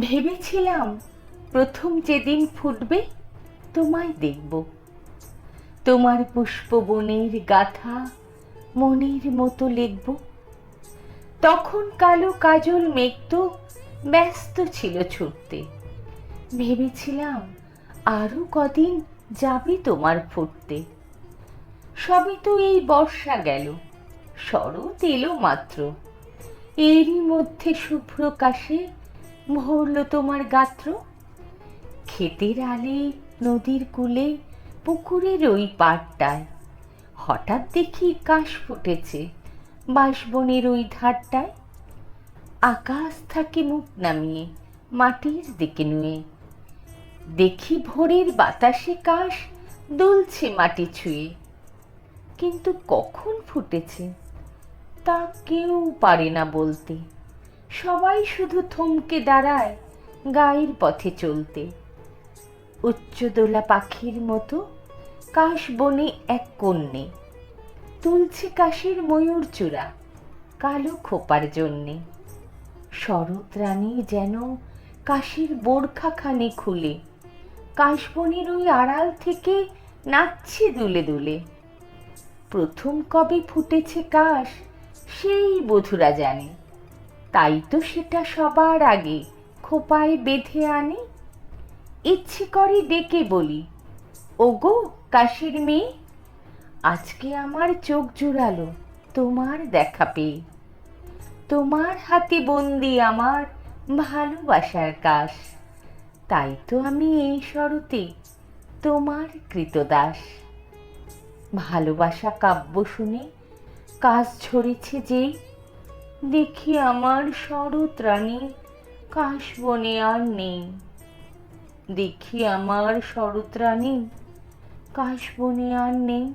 ভেবেছিলাম প্রথম যেদিন ফুটবে, তোমায় দেখব। তোমার পুষ্পবনের গাথা মনের মতো লিখব। তখন কালো কাজল মেঘ তো ব্যস্ত ছিল ছুটতে। ভেবেছিলাম আরও কদিন যাবে তোমার ফুটতে। সবই তো এই বর্ষা গেল, শরৎ এলো মাত্র। এরই মধ্যে শুভ্র কাশে ভরল তোমার গাত্র? ক্ষেতের আলে, নদীর কূলে, পুকুরের ওই পাড়টায়। হঠাৎ দেখি কাশ ফুটেছে বাঁশবনের ওই ধারটায়। আকাশ থাকে মুখ নামিয়ে, মাটির দিকে নুয়ে। দেখি ভোরের বাতাসে কাশ দুলছে মাটি ছুঁয়ে। কিন্তু কখন ফুটেছে তা কেউ পারে না বলতে। সবাই শুধু থমকে দাঁড়ায় গায়ের পথে চলতে। উচ্চদোলা পাখির মতো কাশ বনে এক কন্যে। তুলছে কাশের ময়ূর চূড়া কালো খোপার জন্যে। শরৎ রানী যেন কাশের বোরখাখানি খুলে। কাশবনের ওই আড়াল থেকে নাচছে দুলে দুলে। প্রথম কবে ফুটেছে কাশ, সেই বধুরা জানে। তাই তো সেটা সবার আগে খোপায় বেঁধে আনে। ইচ্ছে করে ডেকে বলি, ওগো, কাশির মেয়ে, আজকে আমার চোখ জুড়ালো, তোমার দেখা পেয়ে। তোমার হাতে বন্দি আমার ভালোবাসার কাশ। তাই তো আমি এই শরতে তোমার কৃতদাস। ভালোবাসা কাব্য শুনে কাজ ঝরেছে যেই দেখি আমার শরৎ রানী কাশবনে আর নেই। দেখি আমার শরৎ রানী কাশবনে আর নেই।